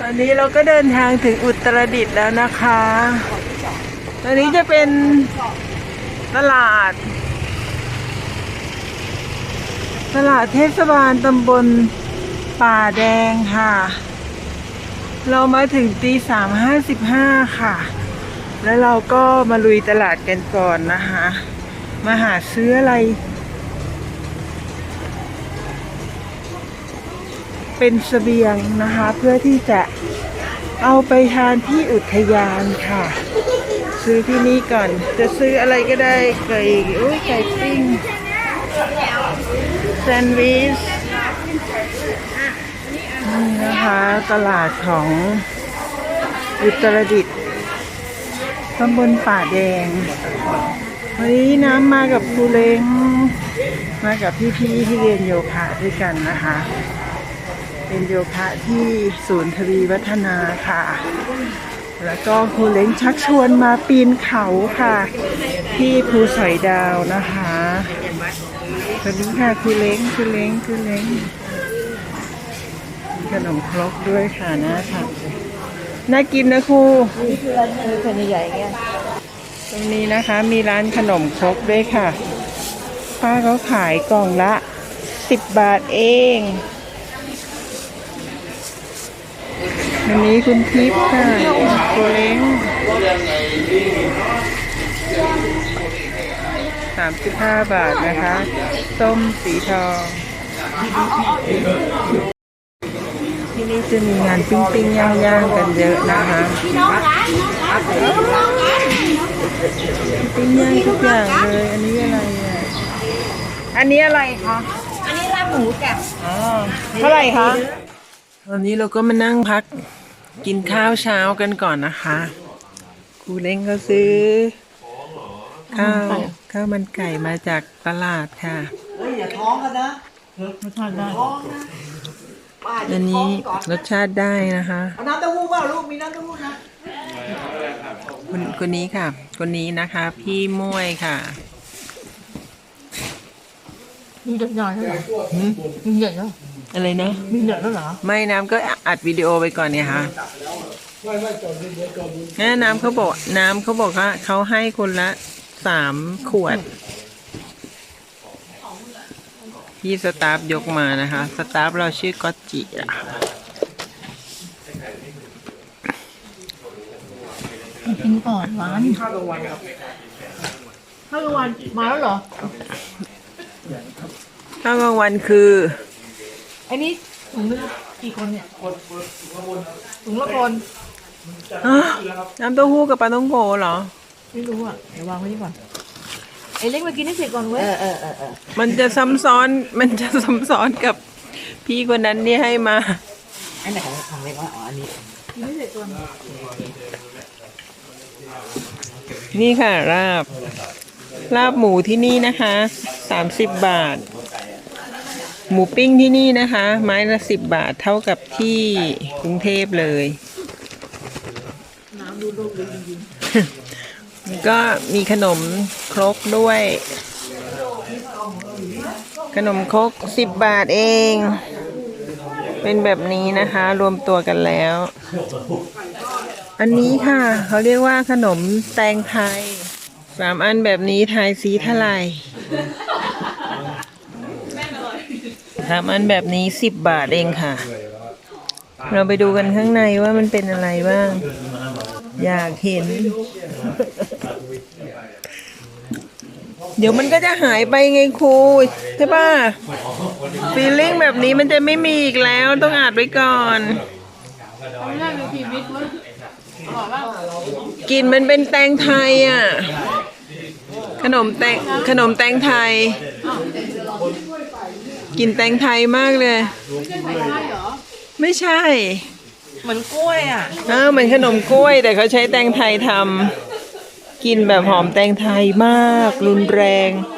ตอนนี้เราก็เดินทางถึงอุตรดิตถ์แล้วนะคะ ตอนนี้จะเป็นตลาด ตลาดเทศบาลตำบลป่าแดงค่ะ เรามาถึงตีสามห้าสิบห้าค่ะ แล้วเราก็มาลุยตลาดกันก่อนนะคะ มาหาซื้ออะไร เป็นเสบียงนะคะ เพื่อที่จะเอาไปทานที่อุทยานค่ะ ซื้อที่นี่ก่อน จะซื้ออะไรก็ได้ไก่อุ้ยไก่ปิ้งแซนด์วิชนี่นะคะตลาดของอุตรดิตถ์ตำบลป่าแดงวันนี้น้ำมากับครูเล้งมากับพี่ๆที่เรียนโยคะด้วยกันนะคะ เป็นโยคะที่ศูนย์ทวีวัฒนาค่ะ แล้วก็ครูเล้งชักชวนมาปีนเขาค่ะ ที่ภูสอยดาวนะคะสวัสดีค่ะครูเล้งครูเล้งครูเล้งมีขนมครกด้วยค่ะนะค่ะน่ากินนะครูนี่คือร้านคือแผ่นใหญ่เงี้ยตรงนี้นะคะมีร้านขนมครกด้วยค่ะ ป้าเขาขายกล่องละสิบบาทเอง วันนี้คุณทิพย์ค่ะโกเล้งสามสิบห้าบาทนะคะ ส้มสีทอง ที่นี่จะมีงานปิ้งปิ้งย่างย่างๆกันเยอะนะคะปิ้งย่างทุกอย่างเลย อันนี้อะไรอะอันนี้อะไรคะอันนี้ลาบหมูจ้ะอ๋อเท่าไหร่คะตอนนี้เราก็มานั่งพัก กินข้าวเช้ากันก่อนนะคะครูเล้งก็ซื้อ ข้าวข้าวมันไก่มาจากตลาดค่ะ เฮ้ยอย่าท้องกันนะรสชาติได้ท้องนะป้าอัจะนท้นี้องก่อนรสชาติได้นะคะ เอาน้ำเต้าหู้เปล่าลูกมีน้ำเต้าหู้นะคนคนนี้ค่ะ คนนี้นะคะ พี่ม่วยค่ะ มีเด็กหน่อยแล้วเหรอมีเด็กแล้ว อะไรนะ มีเด็กแล้วเหรอไม่น้ำก็อัดวิดีโอไปก่อนเนี่ยค่ะแม่น้ำเขาบอก น้ำเขาบอกว่าเขาให้คนละสามขวดที่สตาฟยกมานะคะ สตาฟเราชื่อก๊อตจิอะกินก่อนหวานข้าวกลางวันครับข้าวกลางวันมาแล้วเหรอข้าวกลางวันคือ อันนี้ถุงนึงกี่คนเนี่ยถุงละคนอ้าวน้ำเต้าหู้กับปลาต้องโกเหรอ ไม่รู้อะเดี๋ยววางไว้นี่ก่อนไอ้เล็กมากินให้เสร็จก่อนเว้ยเออเออเออเออมันจะซ้ำซ้อนมันจะซ้ำซ้อนกับพี่คนนั้นที่ให้มาอันไหนของของเล็กวะอ๋ออันนี้กินให้เสร็จก่อนนี่ค่ะลาบลาบหมูที่นี่นะคะสามสิบบาท หมูปิ้งที่นี่นะคะ ไม้ละสิบบาทเท่ากับที่กรุงเทพเลยน้ำดูโลกดีจริงก็มีขนมครกด้วย ขนมครกสิบบาทเอง เป็นแบบนี้นะคะ รวมตัวกันแล้ว อันนี้ค่ะ เขาเรียกว่าขนมแตงไทยสามอันแบบนี้ทายสีเท่าไหร่ สามอันแบบนี้สิบบาทเองค่ะ เราไปดูกันข้างในว่ามันเป็นอะไรบ้าง อยากเห็น เดี๋ยวมันก็จะหายไปไงครูใช่ป่ะฟีลลิ่งแบบนี้มันจะไม่มีอีกแล้วต้องอานไว้ก่อนๆทำได้ในชีวิตเว้ยอร่อยมากกลินมันเป็นแตงไทยอะ ขนมแตงขนมแตงไทย กลินแตงไทยมากเลย ไม่ใช่ เหมือนกล้วยอะ เออเหมือนขนมกล้วยแต่เขาใช้แตงไทยทำกินแบบหอมแตงไทยมาก รุนแรงอ